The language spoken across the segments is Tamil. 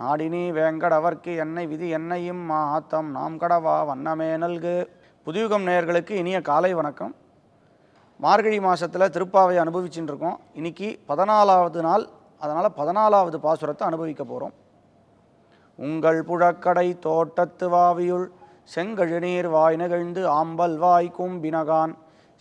நாடினி வேங்கடவர்க்கு என்னை விதி என்னையும் மாத்தம். நாம் கடவா வண்ணமே நல்கு. புதுயுகம் நேயர்களுக்கு இனிய காலை வணக்கம். மார்கழி மாதத்தில் திருப்பாவை அனுபவிச்சுட்டு இருக்கோம் இன்னைக்கு பதினாலாவது நாள். அதனால் பதினாலாவது பாசுரத்தை அனுபவிக்க போகிறோம் உங்கள் புழக்கடை தோட்டத்து வாவியுள் செங்கழுநீர் வாய் நிகழ்ந்து ஆம்பல் வாய் கும்பினகான்.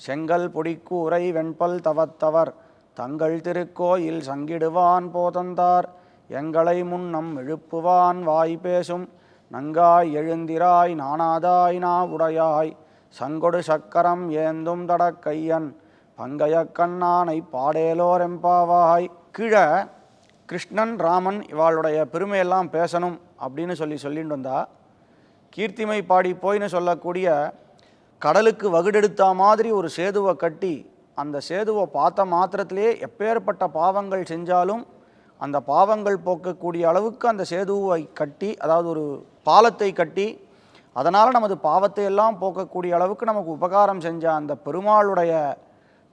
செங்கல் பொடிக்கூரை வெண்பல் தவத்தவர். தங்கள் திருக்கோயில் சங்கிடுவான் போதந்தார். எங்களை முன்னம் எழுப்புவான் வாய் பேசும். நங்காய் எழுந்திராய் நானாதாய் நா உடையாய் சங்கொடு சக்கரம் ஏந்தும் தடக்கையன் பங்கைய கண்ணானை பாடேலோரெம்பாவாய் கீழே கிருஷ்ணன் ராமன் இவாளுடைய பெருமையெல்லாம் பேசணும் அப்படின்னு சொல்லி சொல்லிட்டு வந்தா கீர்த்திமை பாடி போயின்னு சொல்லக்கூடிய கடலுக்கு வகுடெடுத்தா மாதிரி ஒரு சேதுவை கட்டி அந்த சேதுவை பார்த்த மாத்திரத்திலே எப்பேற்பட்ட பாவங்கள் செஞ்சாலும் அந்த பாவங்கள் போக்கக்கூடிய அளவுக்கு அந்த சேதுவை கட்டி அதாவது ஒரு பாலத்தை கட்டி அதனால் நமது பாவத்தை எல்லாம் போக்கக்கூடிய அளவுக்கு நமக்கு உபகாரம் செஞ்ச அந்த பெருமாளுடைய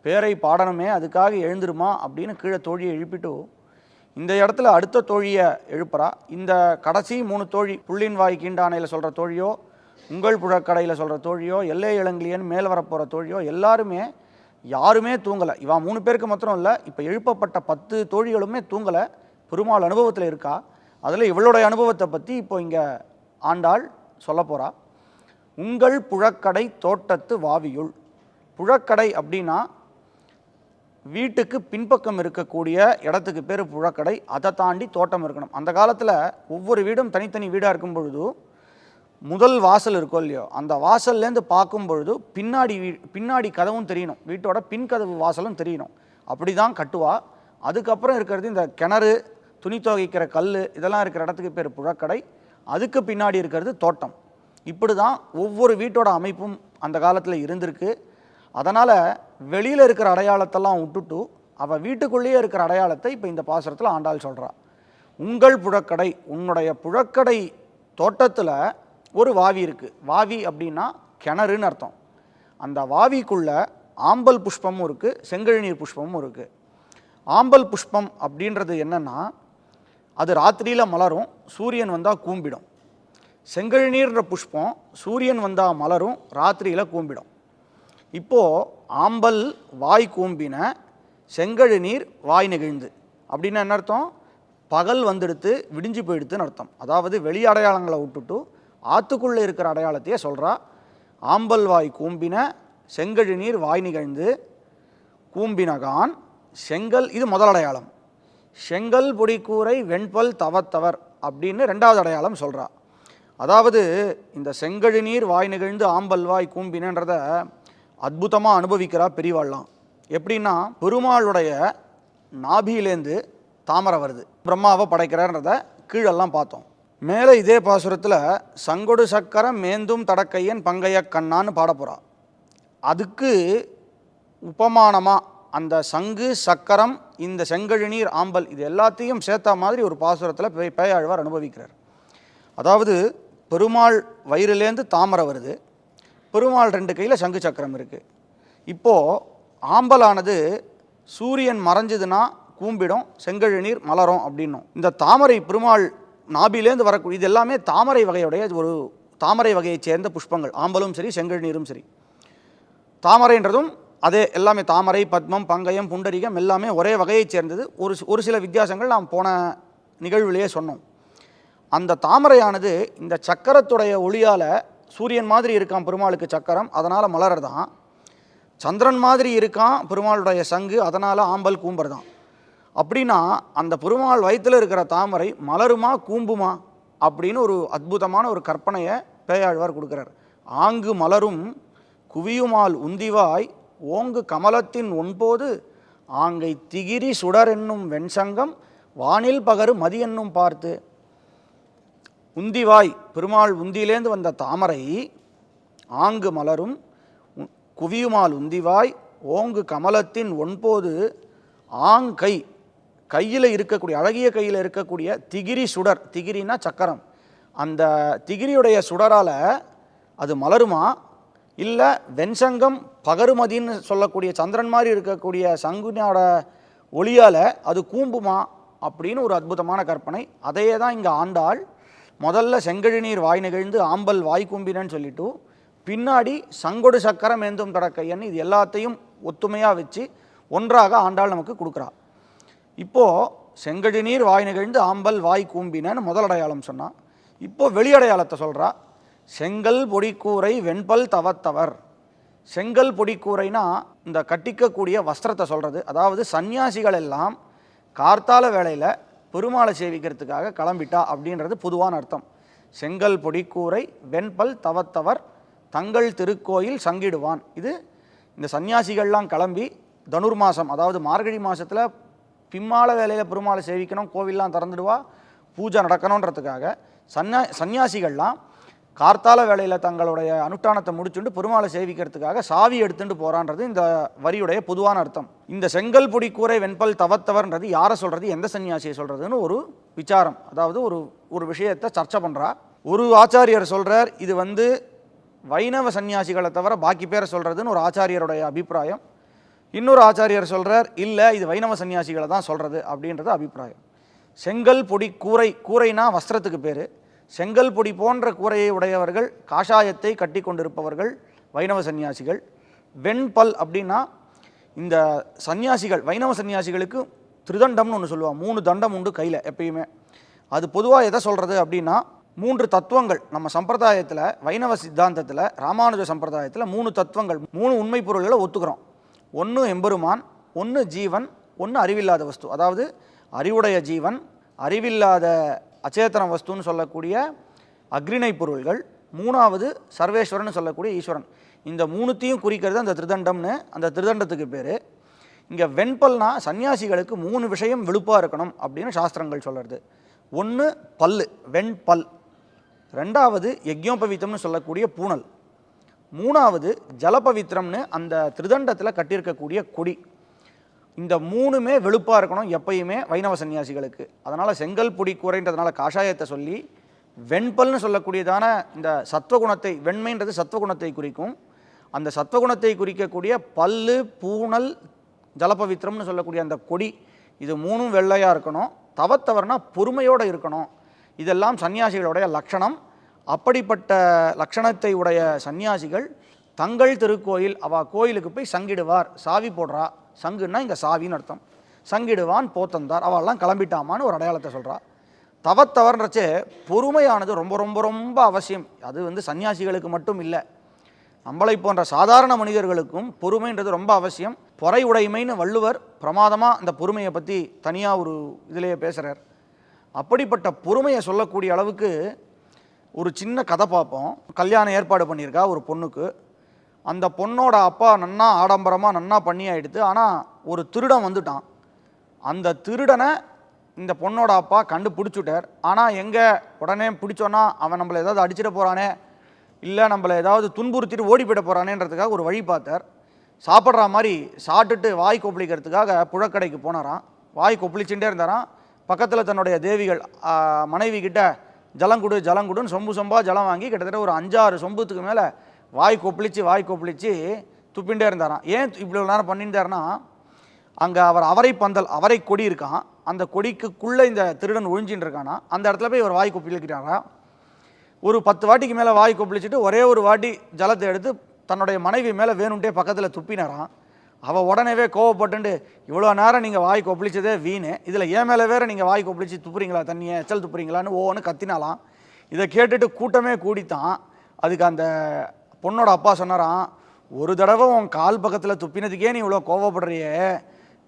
பேரை பாடணுமே அதுக்காக எழுந்துருமா அப்படின்னு கீழே தோழியை எழுப்பிட்டு இந்த இடத்துல அடுத்த தோழியை எழுப்புறா. இந்த கடைசி மூணு தோழி புள்ளின் வாய் கீண்டானையில் சொல்கிற தோழியோ உங்கள் புழக்கடையில் சொல்கிற தோழியோ எல்லை இளங்கிலியன் மேல் வரப்போகிற தோழியோ எல்லாருமே யாருமே தூங்கலை. இவன் மூணு பேருக்கு மாத்திரம் இல்லை இப்போ எழுப்பப்பட்ட பத்து தோழிகளுமே தூங்கலை. பெருமாள் அனுபவத்தில் இருக்கா? அதில் இவளுடைய அனுபவத்தை பற்றி இப்போ இங்கே ஆண்டாள் சொல்ல போகிறா உங்கள் புழக்கடை தோட்டத்து வாவியுள். புழக்கடை அப்படின்னா வீட்டுக்கு பின்பக்கம் இருக்கக்கூடிய இடத்துக்கு பேர் புழக்கடை. அதை தாண்டி தோட்டம் இருக்கணும். அந்த காலத்தில் ஒவ்வொரு வீடும் தனித்தனி வீடாக இருக்கும் பொழுது முதல் வாசல் இருக்கோ இல்லையோ அந்த வாசல்லேருந்து பார்க்கும் பொழுது பின்னாடி வீ பின்னாடி கதவும் தெரியணும். வீட்டோட பின் கதவு வாசலும் தெரியணும். அப்படி தான் கட்டுவா. அதுக்கப்புறம் இருக்கிறது இந்த கிணறு துணி துவைக்கிற கல் இதெல்லாம் இருக்கிற இடத்துக்கு பேர் புழக்கடை. அதுக்கு பின்னாடி இருக்கிறது தோட்டம். இப்படி தான் ஒவ்வொரு வீட்டோட அமைப்பும் அந்த காலத்தில் இருந்திருக்கு. அதனால் வெளியில் இருக்கிற அடையாளத்தெல்லாம் விட்டுட்டு அவள் வீட்டுக்குள்ளேயே இருக்கிற அடையாளத்தை இப்போ இந்த பாசுரத்தில் ஆண்டாள் சொல்கிறா உங்கள் புழக்கடை உன்னுடைய புழக்கடை தோட்டத்தில் ஒரு வாவி இருக்குது வாவி அப்படின்னா கிணறுன்னு அர்த்தம். அந்த வாவிக்குள்ள ஆம்பல் புஷ்பமும் இருக்குது செங்கழுநீர் புஷ்பமும் இருக்குது ஆம்பல் புஷ்பம் அப்படின்றது என்னென்னா அது ராத்திரியில் மலரும் சூரியன் வந்தால் கூம்பிடும். செங்கழுநீர்ன்ற புஷ்பம் சூரியன் வந்தால் மலரும் ராத்திரியில் கூம்பிடும். இப்போது ஆம்பல் வாய் கூம்பின செங்கழு நீர் வாய் நெகிழ்ந்து. அப்படின்னா என்ன அர்த்தம்? பகல் வந்துடுத்து விடிஞ்சு போயிடுத்துன்னு அர்த்தம். அதாவது வெளி அடையாளங்களை விட்டுட்டு ஆற்றுக்குள்ளே இருக்கிற அடையாளத்தையே சொல்கிறா ஆம்பல் வாய் கூம்பின செங்கழி நீர் வாய் நிகழ்ந்து கூம்பினகான் செங்கல் இது முதல் அடையாளம். செங்கல் பொடிக்கூரை வெண்பல் தவத்தவர் அப்படின்னு ரெண்டாவது அடையாளம் சொல்கிறா அதாவது இந்த செங்கழி நீர் வாய் நிகழ்ந்து ஆம்பல் வாய் கூம்பினன்றத அற்புதமாக அனுபவிக்கிறா பெரியவாள்லாம் எப்படின்னா பெருமாளுடைய நாபியிலேருந்து தாமரை வருது. பிரம்மாவை படைக்கிறார்ன்றத கீழெல்லாம் பார்த்தோம். மேலே இதே பாசுரத்தில் சங்கொடு சக்கரம் மேந்தும் தடக்கையன் பங்கைய கண்ணான்னு பாட போகிறான் அதுக்கு உபமானமாக அந்த சங்கு சக்கரம் இந்த செங்கழுநீர் ஆம்பல் இது எல்லாத்தையும் சேர்த்தா மாதிரி ஒரு பாசுரத்தில் பே பேயாழ்வார் அனுபவிக்கிறார். அதாவது பெருமாள் வயிறுலேருந்து தாமரை வருது. பெருமாள் ரெண்டு கையில் சங்கு சக்கரம் இருக்குது இப்போது ஆம்பலானது சூரியன் மறைஞ்சதுன்னா கூம்பிடும் செங்கழுநீர் மலரும் அப்படின்னும். இந்த தாமரை பெருமாள் நாபிலேருந்து வரக்கூடிய இது எல்லாமே தாமரை வகையுடைய ஒரு தாமரை வகையைச் சேர்ந்த புஷ்பங்கள். ஆம்பலும் சரி செங்கழுநீரும் சரி. தாமரைன்றதும் அதே எல்லாமே தாமரை பத்மம் பங்கயம் புண்டரிகம் எல்லாமே ஒரே வகையைச் சேர்ந்தது. ஒரு ஒரு சில வித்தியாசங்கள் நாம் போன நிகழ்விலேயே சொன்னோம். அந்த தாமரையானது இந்த சக்கரத்துடைய ஒளியால் சூரியன் மாதிரி இருக்கான் பெருமாளுக்கு சக்கரம் அதனால் மலர் தான் சந்திரன் மாதிரி இருக்கான் பெருமாளுடைய சங்கு அதனால் ஆம்பல் கூம்பர் தான் அப்படின்னா அந்த பெருமாள் வயிற்றில் இருக்கிற தாமரை மலருமா கூம்புமா அப்படின்னு ஒரு அற்புதமான ஒரு கற்பனையை பேயாழ்வார் கொடுக்குறார். ஆங்கு மலரும் குவியுமால் உந்திவாய் ஓங்கு கமலத்தின் ஒன்போது ஆங்கை திகிரி சுடர் என்னும் வெண்சங்கம் வானில் பகரு மதி என்னும் பார்த்து. உந்திவாய் பெருமாள் உந்தியிலேந்து வந்த தாமரை ஆங்கு மலரும் உ- குவியுமால் உந்திவாய் ஓங்கு கமலத்தின் ஒன்போது ஆங்கை கையில் இருக்கக்கூடிய அழகிய கையில் இருக்கக்கூடிய திகிரி சுடர். திகிரினா சக்கரம். அந்த திகிரியுடைய சுடரால் அது மலருமா? இல்லை வெண்சங்கம் பகருமதின்னு சொல்லக்கூடிய சந்திரன் மாதிரி இருக்கக்கூடிய சங்குனோட ஒளியால் அது கூம்புமா? அப்படின்னு ஒரு அற்புதமான கற்பனை. அதையே தான் இங்கே ஆண்டாள். முதல்ல செங்கழி நீர் வாய் நிகழ்ந்து ஆம்பல் வாய் கும்பினன்னு சொல்லிட்டு பின்னாடி சங்கொடு சக்கரம் ஏந்தும் தடக்கையன்னு இது எல்லாத்தையும் ஒத்துமையாக வச்சு ஒன்றாக ஆண்டாள் நமக்கு கொடுக்குறா. இப்போது செங்கடி நீர் வாய் நிகழ்ந்து ஆம்பல் வாய் கூம்பினன்னு முதல் அடையாளம் சொன்னான். இப்போது வெளி அடையாளத்தை சொல்கிறா செங்கல் பொடிக்கூரை வெண்பல் தவத்தவர். செங்கல் பொடிக்கூரைனா இந்த கட்டிக்கக்கூடிய வஸ்திரத்தை சொல்கிறது அதாவது சந்நியாசிகள் எல்லாம் கார்த்தால வேளையில் பெருமாளை சேவிக்கிறதுக்காக கிளம்பிட்டா அப்படின்றது பொதுவான அர்த்தம். செங்கல் பொடிக்கூரை வெண்பல் தவத்தவர் தங்கள் திருக்கோயில் சங்கிடுவான். இது இந்த சன்னியாசிகள்லாம் கிளம்பி தனுர் மாதம் அதாவது மார்கழி மாதத்தில் பிம்மால வேலையில் பெருமாளை சேவிக்கணும் கோவில்லாம் திறந்துடுவா பூஜை நடக்கணுன்றதுக்காக சன்னியா சன்னியாசிகள்லாம் கார்த்தால வேலையில் தங்களுடைய அனுஷ்டானத்தை முடிச்சுட்டு பெருமாளை சேவிக்கிறதுக்காக சாவி எடுத்துட்டு போகிறான்றது இந்த வரியுடைய பொதுவான அர்த்தம். இந்த செங்கல் பொடி கூரை வெண்பல் தவத்தவர்ன்றது யாரை சொல்கிறது எந்த சன்னியாசியை சொல்கிறதுன்னு ஒரு விசாரம் அதாவது ஒரு ஒரு விஷயத்தை சர்ச்சை பண்ணுறா ஒரு ஆச்சாரியர் சொல்கிறார் இது வந்து வைணவ சன்னியாசிகளை தவிர பாக்கி பேரை சொல்கிறதுன்னு ஒரு ஆச்சாரியருடைய அபிப்பிராயம். இன்னொரு ஆச்சாரியர் சொல்கிறார் இல்லை இது வைணவ சன்னியாசிகளை தான் சொல்கிறது அப்படின்றது அபிப்பிராயம். செங்கல் பொடி கூரை கூரைனா வஸ்திரத்துக்கு பேர். செங்கல் பொடி போன்ற கூரையை உடையவர்கள் காஷாயத்தை கட்டி கொண்டிருப்பவர்கள் வைணவ சன்னியாசிகள். வெண்பல் அப்படின்னா இந்த சன்னியாசிகள் வைணவ சன்னியாசிகளுக்கு திருதண்டம்னு ஒன்று சொல்லுவாள் மூணு தண்டம் உண்டு கையில் எப்பயுமே. அது பொதுவாக எதை சொல்கிறது அப்படின்னா மூன்று தத்துவங்கள். நம்ம சம்பிரதாயத்தில் வைணவ சித்தாந்தத்தில் ராமானுஜ சம்பிரதாயத்தில் மூணு தத்துவங்கள் மூணு உண்மை பொருள்களை ஒத்துக்கிறோம். ஒன்று எம்பெருமான் ஒன்று ஜீவன் ஒன்று அறிவில்லாத வஸ்து. அதாவது அறிவுடைய ஜீவன் அறிவில்லாத அச்சேத்தன வஸ்துன்னு சொல்லக்கூடிய அக்ரிணை பொருள்கள் மூணாவது சர்வேஸ்வரன் சொல்லக்கூடிய ஈஸ்வரன். இந்த மூணுத்தையும் குறிக்கிறது அந்த திருதண்டம்னு அந்த திருதண்டத்துக்கு பேர். இங்கே வெண்பல்னா சன்னியாசிகளுக்கு மூணு விஷயம் விழுப்பாக இருக்கணும் அப்படின்னு சாஸ்திரங்கள் சொல்கிறது ஒன்று பல் வெண்பல். ரெண்டாவது யக்ஞோபவீத்தம்னு சொல்லக்கூடிய பூனல் மூணாவது ஜலபவித்திரம்னு அந்த திருதண்டத்தில் கட்டியிருக்கக்கூடிய கொடி. இந்த மூணுமே வெளுப்பாக இருக்கணும் எப்பயுமே வைணவ சன்னியாசிகளுக்கு. அதனால் செங்கல் பொடி கூரைன்றதுனால காஷாயத்தை சொல்லி வெண்பல்னு சொல்லக்கூடியதான இந்த சத்வகுணத்தை வெண்மைன்றது சத்வகுணத்தை குறிக்கும். அந்த சத்வகுணத்தை குறிக்கக்கூடிய பல்லு பூணல் ஜலபவித்திரம்னு சொல்லக்கூடிய அந்த கொடி இது மூணும் வெள்ளையாக இருக்கணும். தவத்தவர்னா பொறுமையோடு இருக்கணும். இதெல்லாம் சன்னியாசிகளுடைய லட்சணம். அப்படிப்பட்ட லட்சணத்தை உடைய சன்னியாசிகள் தங்கள் திருக்கோயில் அவ கோயிலுக்கு போய் சங்கிடுவார். சாவி போடுறா. சங்குன்னா இங்கே சாவின்னு அர்த்தம். சங்கிடுவான் போத்தந்தார் அவள்லாம் கிளம்பிட்டாமான்னு ஒரு அடையாளத்தை சொல்கிறா தவத்தவர்ன்றச்சே பொறுமையானது ரொம்ப ரொம்ப ரொம்ப அவசியம். அது வந்து சன்னியாசிகளுக்கு மட்டும் இல்லை. நம்மளை போன்ற சாதாரண மனிதர்களுக்கும் பொறுமைன்றது ரொம்ப அவசியம். பொறை உடைமைன்னு வள்ளுவர் பிரமாதமாக அந்த பொறுமையை பற்றி தனியாக ஒரு இதிலேயே பேசுகிறார் அப்படிப்பட்ட பொறுமையை சொல்லக்கூடிய அளவுக்கு ஒரு சின்ன கதை பார்ப்போம். கல்யாணம் ஏற்பாடு பண்ணியிருக்கா ஒரு பொண்ணுக்கு. அந்த பொண்ணோட அப்பா நன்னா ஆடம்பரமாக நன்னா பண்ணி ஆகிடுது ஆனால் ஒரு திருடன் வந்துட்டான். அந்த திருடனை இந்த பொண்ணோட அப்பா கண்டுபிடிச்சுட்டார். ஆனால் எங்கே? உடனே பிடிச்சோன்னா அவன் நம்மளை ஏதாவது அடிச்சிட போகிறானே இல்லை நம்மளை ஏதாவது துன்புறுத்திட்டு ஓடி போயிட போகிறானேன்றதுக்காக ஒரு வழி பார்த்தார். சாப்பிட்ற மாதிரி சாப்பிட்டுட்டு வாய் கொப்பளிக்கிறதுக்காக புழக்கடைக்கு போனாராம். வாய் கொப்பளிச்சுட்டே இருந்தாராம். பக்கத்தில் தன்னுடைய தேவிகள் மனைவி கிட்ட ஜலம் கொடு ஜலம் கொடுன்னு சொம்பு சொம்பாக ஜலம் வாங்கி கிட்டத்தட்ட ஒரு அஞ்சாறு சொம்புத்துக்கு மேலே வாய் கொப்பளிச்சு வாய் கொப்பளிச்சு துப்பிண்டே இருந்தாராம். ஏன் இவ்வளோ நேரம் பண்ணியிருந்தாருன்னா அங்கே அவர் அவரை பந்தல் அவரை கொடி இருக்கான் அந்த கொடிக்குள்ளே இந்த திருடன் ஒழிஞ்சின்னு இருக்கானா அந்த இடத்துல போய் ஒரு வாய் கொப்பளிக்கிறாரா? ஒரு பத்து வாட்டிக்கு மேலே வாய் கொப்பளிச்சுட்டு ஒரே ஒரு வாட்டி ஜலத்தை எடுத்து தன்னுடைய மனைவி மேலே வேணும்ட்டே பக்கத்தில் துப்பினாரான் அவள் உடனேவே கோவப்பட்டுண்டு இவ்வளோ நேரம் நீங்கள் வாய் கொப்பளிச்சதே வீணு. இதில் ஏன் மேலே வேறு நீங்கள் வாய் கொப்பளிச்சு துப்புறீங்களா தண்ணியை எச்சல் துப்புறீங்களான்னு ஓன்னு கத்தினாலாம். இதை கேட்டுட்டு கூட்டமே கூடித்தான். அதுக்கு அந்த பொண்ணோட அப்பா சொன்னாராம் ஒரு தடவை உன் கால் பக்கத்தில் துப்பினதுக்கே நீ இவ்வளோ கோவப்படுறியே.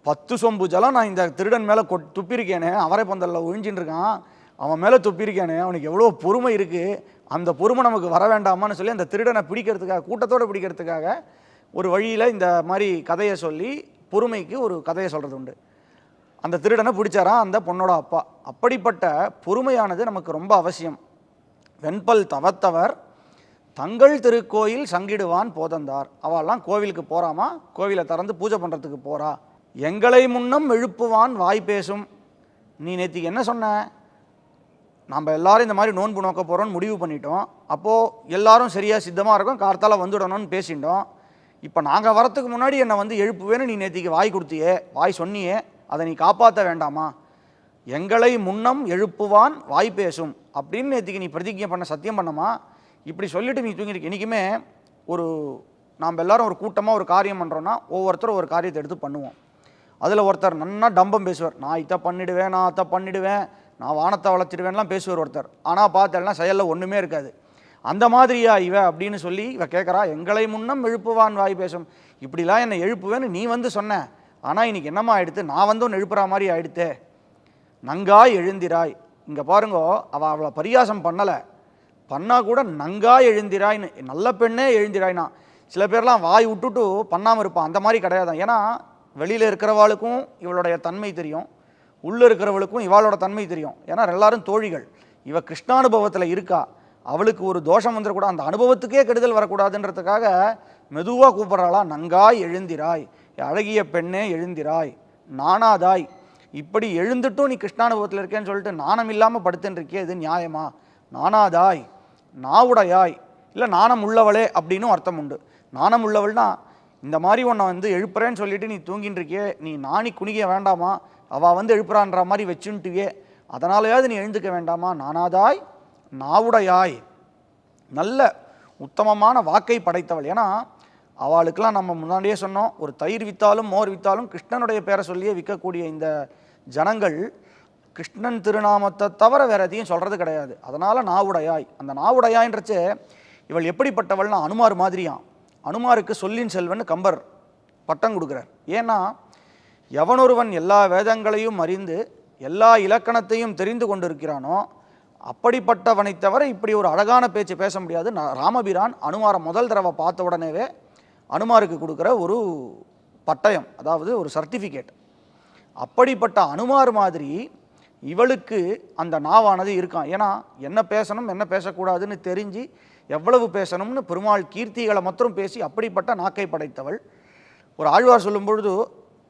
பத்து சொம்பு ஜலம் நான் இந்த திருடன் மேலே கொட் துப்பியிருக்கேனே அவரை பந்தலில் ஒழிஞ்சின்னு இருக்கான். அவன் மேலே துப்பியிருக்கானே அவனுக்கு எவ்வளோ பொறுமை இருக்குது அந்த பொறுமை நமக்கு வர வேண்டாமான்னு சொல்லி அந்த திருடனை பிடிக்கிறதுக்காக கூட்டத்தோடு பிடிக்கிறதுக்காக ஒரு வழியில் இந்த மாதிரி கதையை சொல்லி பொறுமைக்கு ஒரு கதையை சொல்கிறது உண்டு. அந்த திருடனை பிடிச்சாராம் அந்த பொண்ணோட அப்பா. அப்படிப்பட்ட பொறுமையானது நமக்கு ரொம்ப அவசியம். வெண்பல் தவத்தவர் தங்கள் திருக்கோயில் சங்கிடுவான் போதந்தார். அவெல்லாம் கோவிலுக்கு போகிறாமா கோவிலை திறந்து பூஜை பண்ணுறதுக்கு போகிறா எங்களை முன்னம் எழுப்புவான் வாய் பேசும். நீ நேற்றுக்கு என்ன சொன்ன? நம்ம எல்லாரும் இந்த மாதிரி நோன்பு நோக்க போகிறோன்னு முடிவு பண்ணிட்டோம். அப்போது எல்லாரும் சரியாக சித்தமாக இருக்கும். கார்த்தால் வந்துடணும்னு பேசிட்டோம். இப்போ நாங்கள் வரத்துக்கு முன்னாடி என்னை வந்து எழுப்புவேன்னு நீ நேத்திக்கு வாய் கொடுத்தியே வாய் சொன்னியே அதை நீ காப்பாற்ற வேண்டாமா? எங்களை முன்னம் எழுப்புவான் வாய் பேசும். அப்படின்னு நேத்திக்கு நீ பிரதிஜை பண்ண சத்தியம் பண்ணமா? இப்படி சொல்லிட்டு நீ தூங்கிருக்க இன்றைக்குமே ஒரு நாம் எல்லாரும் ஒரு கூட்டமாக ஒரு காரியம் பண்ணுறோன்னா ஒவ்வொருத்தரும் ஒரு காரியத்தை எடுத்து பண்ணுவோம். அதில் ஒருத்தர் நன்னா டம்பம் பேசுவார். நான் இதை பண்ணிடுவேன் நான் அதை பண்ணிடுவேன் நான் வானத்தை வளர்த்திடுவேன்லாம் பேசுவார் ஒருத்தர். ஆனால் பார்த்தேன்னா செயலில் ஒன்றுமே இருக்காது. அந்த மாதிரியா இவ அப்படின்னு சொல்லி இவ கேட்குறா எங்களை முன்னம் எழுப்புவான் வாய் பேசும். இப்படிலாம் என்னை எழுப்புவேன்னு நீ வந்து சொன்ன. ஆனால் இன்னைக்கு என்னம்மா ஆயிடுத்து? நான் வந்து ஒன்று எழுப்புற மாதிரி ஆயிடுத்தே. நங்காய் எழுந்திராய். இங்கே பாருங்கோ அவள் அவளை பரியாசம் பண்ணலை. பண்ணால் கூட நங்காய் எழுந்திராய்னு நல்ல பெண்ணே எழுந்திராய்னா. சில பேர்லாம் வாய் விட்டுட்டு பண்ணாமல் இருப்பான் அந்த மாதிரி கிடையாது? ஏன்னா வெளியில் இருக்கிறவாளுக்கும் இவளுடைய தன்மை தெரியும். உள்ளே இருக்கிறவளுக்கும் இவாளோட தன்மை தெரியும். ஏன்னா எல்லாரும் தோழிகள். இவள் கிருஷ்ணானுபவத்தில் இருக்கா. அவளுக்கு ஒரு தோஷம் வந்துடக்கூடாது அந்த அனுபவத்துக்கே கெடுதல் வரக்கூடாதுன்றதுக்காக மெதுவாக கூப்பிட்றாளா நங்காய் எழுந்திராய் அழகிய பெண்ணே எழுந்திராய் நானாதாய் இப்படி எழுந்துட்டும் நீ கிருஷ்ணானுபவத்தில் இருக்கேன்னு சொல்லிட்டு நாணம் இல்லாமல் படுத்துன்னு இருக்கே இது நியாயமா? நானாதாய் நாவுடையாய் இல்லை நாணம் உள்ளவளே அப்படின்னும் அர்த்தம் உண்டு. நாணம் உள்ளவள்னா இந்த மாதிரி உன்னை வந்து எழுப்புறேன்னு சொல்லிட்டு நீ தூங்கின்னு இருக்கியே நீ நாணி குனிக்க வேண்டாமா? அவள் வந்து எழுப்புறான்ற மாதிரி வச்சுன்ட்டுவே அதனாலயாவது நீ எழுந்துக்க வேண்டாமா? நானாதாய் நாவுடையாய். நல்ல உத்தமமான வாக்கை படைத்தவள். ஏன்னா அவளுக்கெல்லாம் நம்ம முன்னாடியே சொன்னோம் ஒரு தயிர் வித்தாலும் மோர் வித்தாலும் கிருஷ்ணனுடைய பேரை சொல்லியே விற்கக்கூடிய இந்த ஜனங்கள் கிருஷ்ணன் திருநாமத்தை தவிர வேற எதையும் சொல்கிறது கிடையாது. அதனால் நாவுடையாய். அந்த நாவுடையாயின்றச்சே இவள் எப்படிப்பட்டவள்னா அனுமார் மாதிரியாம். அனுமாருக்கு சொல்லின் செல்வன் கம்பர் பட்டம் கொடுக்குறார். ஏன்னா எவனொருவன் எல்லா வேதங்களையும் அறிந்து எல்லா இலக்கணத்தையும் தெரிந்து கொண்டிருக்கிறானோ அப்படிப்பட்டவனை தவிர இப்படி ஒரு அழகான பேச்சு பேச முடியாது. ராமபிரான் அனுமாரை முதல் தடவை பார்த்த உடனேவே அனுமாருக்கு கொடுக்குற ஒரு பட்டயம் அதாவது ஒரு சர்டிஃபிகேட் அப்படிப்பட்ட அனுமார் மாதிரி இவளுக்கு அந்த நாவானது இருக்கான் ஏன்னா என்ன பேசணும் என்ன பேசக்கூடாதுன்னு தெரிஞ்சு எவ்வளவு பேசணும்னு பெருமாள் கீர்த்திகளை மற்றும் பேசி அப்படிப்பட்ட நாக்கை படைத்தவள். ஒரு ஆழ்வார் சொல்லும் பொழுது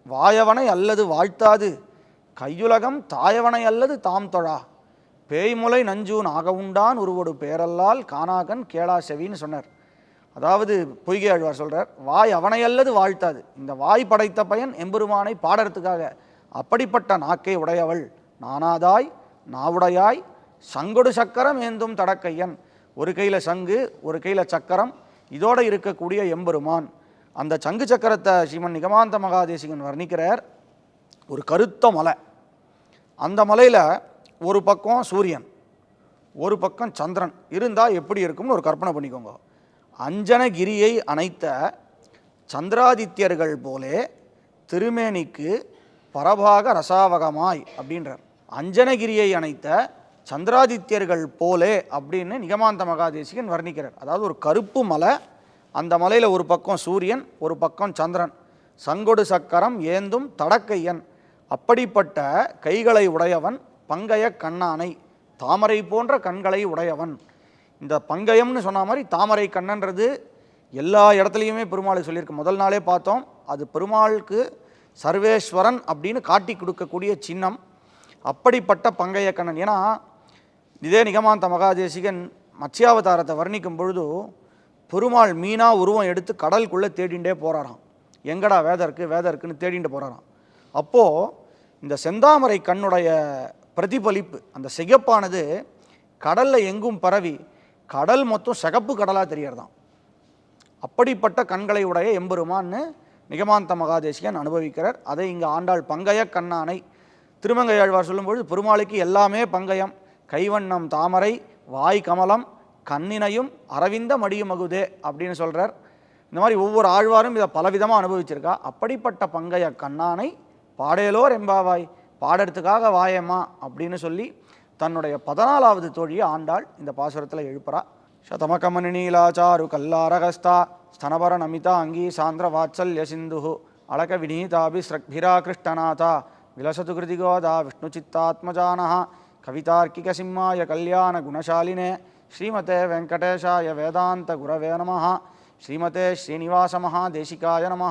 வாயவனை அல்லது வாழ்த்தாது. கையுலகம் தாயவனை அல்லது தாம் தொழா. பேய்முலை நஞ்சூன் ஆகவுண்டான் உருவடு பேரல்லால் காணாகன் கேளா செவின்னு சொன்னார். அதாவது பொய்கை ஆழ்வார் சொல்கிறார் வாய் அவனை அல்லது வாழ்த்தாது. இந்த வாய் படைத்த பயன் எம்பெருமானை பாடறதுக்காக. அப்படிப்பட்ட நாக்கை உடையவள் நானாதாய் நாவுடையாய் சங்கொடு சக்கரம் ஏந்தும் தடக்கையன். ஒரு கையில் சங்கு ஒரு கையில் சக்கரம் இதோடு இருக்கக்கூடிய எம்பெருமான். அந்த சங்கு சக்கரத்தை ஸ்ரீமன் நிகமாந்த மகாதேசிகன் வர்ணிக்கிறார். ஒரு கருத்த மலை. அந்த மலையில் ஒரு பக்கம் சூரியன் ஒரு பக்கம் சந்திரன். இருந்தால் எப்படி இருக்கும்னு ஒரு கற்பனை பண்ணிக்கோங்க. அஞ்சனகிரியை அணைத்த சந்திராதித்யர்கள் போலே திருமேனிக்கு பரபாக ரசாவகமாய் அப்படின்றார். அஞ்சனகிரியை அணைத்த சந்திராதித்யர்கள் போலே அப்படின்னு நிகமாந்த மகாதேசிகன் வர்ணிக்கிறார். அதாவது ஒரு கருப்பு மலை அந்த மலையில் ஒரு பக்கம் சூரியன் ஒரு பக்கம் சந்திரன். சங்கொடு சக்கரம் ஏந்தும் தடக்கையன். அப்படிப்பட்ட கைகளை உடையவன் பங்கய கண்ணானை தாமரை போன்ற கண்களை உடையவன். இந்த பங்கயம்னு சொன்ன மாதிரி தாமரை கண்ணன்றது எல்லா இடத்துலையுமே பெருமாளுக்கு சொல்லியிருக்கு. முதல் நாளே பார்த்தோம். அது பெருமாளுக்கு சர்வேஸ்வரன் அப்படின்னு காட்டி கொடுக்கக்கூடிய சின்னம். அப்படிப்பட்ட பங்கைய கண்ணன். ஏன்னா இதே நிகமாந்த மகாதேசிகன் மத்ஸ்யாவதாரத்தை வர்ணிக்கும் பொழுது பெருமாள் மீனா உருவம் எடுத்து கடலுக்குள்ளே தேடிண்டே போகிறாராம் எங்கடா வேதம் இருக்குது வேதம் இருக்குன்னு தேடிண்டு போகிறாராம் அப்போது இந்த செந்தாமரை கண்ணுடைய பிரதிபலிப்பு அந்த சிகப்பானது கடலில் எங்கும் பரவி கடல் மொத்தம் சிகப்பு கடலாக தெரியறதாம். அப்படிப்பட்ட கண்களை உடைய எம்பெருமான்னு நிகமாந்த மகாதேசிகன் அனுபவிக்கிறார். அதை இங்கே ஆண்டாள் பங்கய கண்ணானை திருமங்கையாழ்வார் சொல்லும்பொழுது பெருமாளுக்கு எல்லாமே பங்கயம் கைவண்ணம் தாமரை வாய் கமலம் கண்ணினையும் அரவிந்த மடியுமகுதே அப்படின்னு சொல்கிறார் இந்த மாதிரி ஒவ்வொரு ஆழ்வாரும் இதை பலவிதமாக அனுபவிச்சிருக்கா. அப்படிப்பட்ட பங்கைய கண்ணானை பாடேலோர் எம்பாவாய் பாடறதுக்காக வாயம்மா அப்படின்னு சொல்லி தன்னுடைய பதினாலாவது தோழியை ஆண்டாள் இந்த பாசுரத்தில் எழுப்புறா. சதமகமனிலாச்சாரு கல்லாரகஸ்தா ஸ்தனபர நமிதா அங்கீ சாந்திர வாத்சல்ய சிந்து அழக வினீதாபி ஸ்ரக்பிரா கிருஷ்ணநாதா விலசது கிருதிகோதா விஷ்ணு சித்தாத்மஜானா கவிதார்க்கிக சிம்மாய கல்யாண குணசாலினே ஸ்ரீமதே வெங்கடேஷாய வேதாந்த குரவே நம ஸ்ரீமதே ஸ்ரீனிவாச மகாதேசிகாய நம